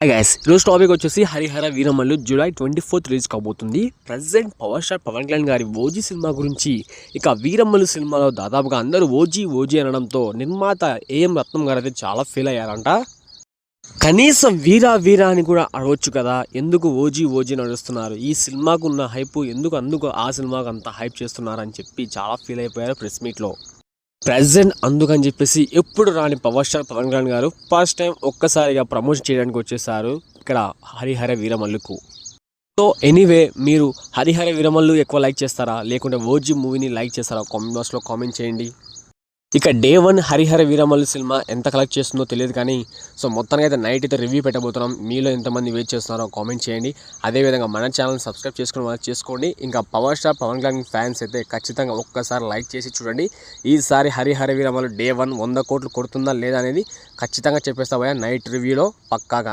Gas ఈరోజు topic వచ్చేసి Harihara Veeramallu July twenty fourth release కాబోతుంది. Present power star Pawan Kalyan గారి OG cinema గురించి ఇక వీరమల్లు సినిమాలో దాదాపుగా అందరూ ఓజీ ఓజీ అనడంతో నిర్మాత ఏఎం రత్నం గారు అయితే చాలా ఫీల్ అయ్యారంట. కనీసం వీరా వీరా అని కూడా అడవచ్చు కదా ఎందుకు ఓజీ ఓజీ నడుస్తున్నారు? ఈ సినిమాకు ఉన్న హైప్ ఎందుకు అందుకు ఆ సినిమాకు అంత హైప్ చేస్తున్నారని చెప్పి చాలా ఫీల్ అయిపోయారు ప్రెస్ మీట్లో ప్రజెంట్ అందుకని చెప్పేసి ఎప్పుడు రాని పవర్ స్టార్ పవన్ కళ్యాణ్ గారు ఫస్ట్ టైం ఒక్కసారిగా ప్రమోషన్ చేయడానికి వచ్చేసారు ఇక్కడ హరిహర వీరమల్లుకు. సో ఎనీవే మీరు హరిహర వీరమల్లు ఎక్కువ లైక్ చేస్తారా? లేకుంటే ఓజీ మూవీని లైక్ చేస్తారా? కామెంట్ బాక్స్లో కామెంట్ చేయండి. ఇక day one Harihara Veeramallu cinema ఎంత కలెక్ట్ చేస్తుందో తెలియదు కానీ సో మొత్తానికి అయితే నైట్ అయితే రివ్యూ పెట్టబోతున్నాం. మీలో ఎంతమంది వెయిట్ చేస్తున్నారో కామెంట్ చేయండి. అదేవిధంగా మన ఛానల్ సబ్స్క్రైబ్ చేసుకుని వాళ్ళు చేసుకోండి. ఇంకా power star Pawan Kalyan fans అయితే ఖచ్చితంగా ఒక్కసారి లైక్ చేసి చూడండి. ఈసారి హరిహర వీరమల్లు డే వన్ వంద కోట్లు కొడుతుందా లేదా అనేది ఖచ్చితంగా చెప్పేస్తా నైట్ రివ్యూలో పక్కాగా.